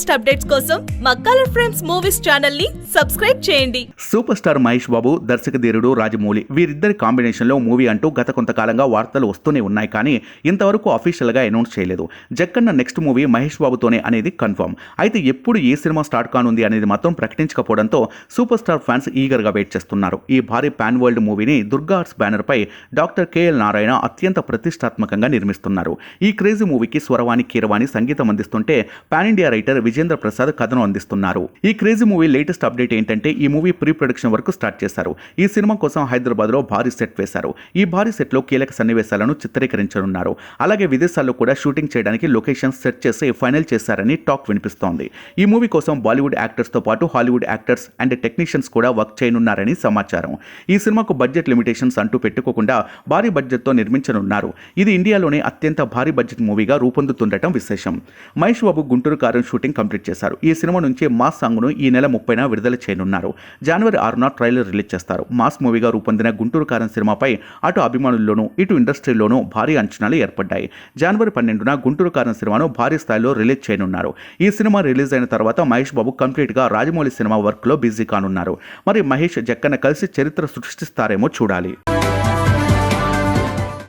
Latest updates కోసం మా colour frames movies ఛానల్ని సబ్స్క్రైబ్ చేయండి. సూపర్ స్టార్ మహేష్ బాబు దర్శక ధీరుడు రాజమౌళి వీరిద్దరి కాంబినేషన్లో మూవీ అంటూ గత కొంతకాలంగా వార్తలు వస్తూనే ఉన్నాయి కానీ ఇంతవరకు అఫీషియల్గా అనౌన్స్ చేయలేదు. జక్కన్న నెక్స్ట్ మూవీ మహేష్ బాబుతోనే అనేది కన్ఫర్మ్. అయితే ఎప్పుడు ఏ సినిమా స్టార్ట్ కానుంది అనేది మాత్రం ప్రకటించకపోవడంతో సూపర్ స్టార్ ఫ్యాన్స్ ఈగర్గా వెయిట్ చేస్తున్నారు. ఈ భారీ పాన్ వరల్డ్ మూవీని దుర్గా బ్యానర్ బ్యానర్పై డాక్టర్ కేఎల్ నారాయణ అత్యంత ప్రతిష్టాత్మకంగా నిర్మిస్తున్నారు. ఈ క్రేజీ మూవీకి స్వరవాణి కీరవాణి సంగీతం అందిస్తుంటే pan India writer Vijendra Prasad కథను అందిస్తున్నారు. ఈ క్రేజీ మూవీ లేటెస్ట్ అప్డేట్ ఏంటంటే ఈ మూవీ ప్రీ ప్రొడక్షన్ వరకు స్టార్ట్ చేశారు. ఈ సినిమా కోసం హైదరాబాద్లో భారీ సెట్ వేశారు. ఈ భారీ సెట్లో కీలక సన్నివేశాలను చిత్రీకరించనున్నారు. అలాగే విదేశాల్లో కూడా షూటింగ్ చేయడానికి లొకేషన్ సెట్ చేసి ఫైనల్ చేశారని టాక్ వినిపిస్తోంది. ఈ మూవీ కోసం బాలీవుడ్ యాక్టర్స్తో పాటు హాలీవుడ్ యాక్టర్స్ అండ్ టెక్నీషియన్స్ కూడా వర్క్ చేయనున్నారని సమాచారం. ఈ సినిమాకు బడ్జెట్ లిమిటేషన్స్ అంటూ పెట్టుకోకుండా భారీ బడ్జెట్తో నిర్మించనున్నారు. ఇది ఇండియాలోనే అత్యంత భారీ బడ్జెట్ మూవీగా రూపొందుతుండటం విశేషం. మహేష్ బాబు గుంటూరు కారం షూటింగ్ కంప్లీట్ చేశారు. ఈ సినిమా నుంచి మాస్ సాంగ్ను ఈ నెల ముప్పైన విడుదల చేయనున్నారు. జనవరి ఆరున ట్రైలర్ రిలీజ్ చేస్తారు. మాస్ మూవీగా రూపొందిన గుంటూరు కారం సినిమాపై అటు అభిమానుల్లోనూ ఇటు ఇండస్ట్రీలోనూ భారీ అంచనాలు ఏర్పడ్డాయి. జనవరి పన్నెండున గుంటూరు కారం సినిమాను భారీ స్థాయిలో రిలీజ్ చేయనున్నారు. ఈ సినిమా రిలీజ్ అయిన తర్వాత మహేష్ బాబు కంప్లీట్గా రాజమౌళి సినిమా వర్క్లో బిజీ కానున్నారు. మరి మహేష్ జక్కన్న కలిసి చరిత్ర సృష్టిస్తారేమో చూడాలి.